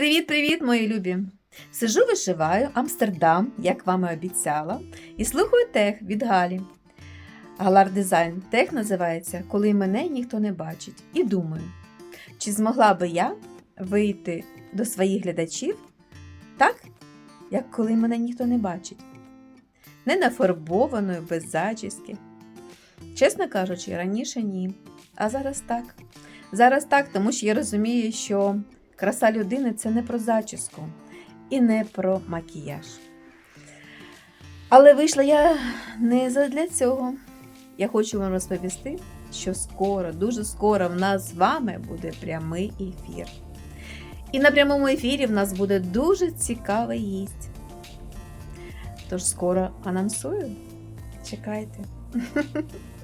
Привіт-привіт, мої любі! Сижу, вишиваю Амстердам, як вам і обіцяла, і слухаю тех від Галі. Галар дизайн тех називається Коли мене ніхто не бачить. І думаю, чи змогла би я вийти до своїх глядачів так, як коли мене ніхто не бачить. Не нафарбованою, без зачіски. Чесно кажучи, раніше ні. А зараз так. Зараз так, тому що я розумію, що краса людини це не про зачіску і не про макіяж. Але вийшла я не задля цього. Я хочу вам розповісти, що скоро, дуже скоро в нас з вами буде прямий ефір. І на прямому ефірі в нас буде дуже цікавий гість. Тож скоро анонсую. Чекайте.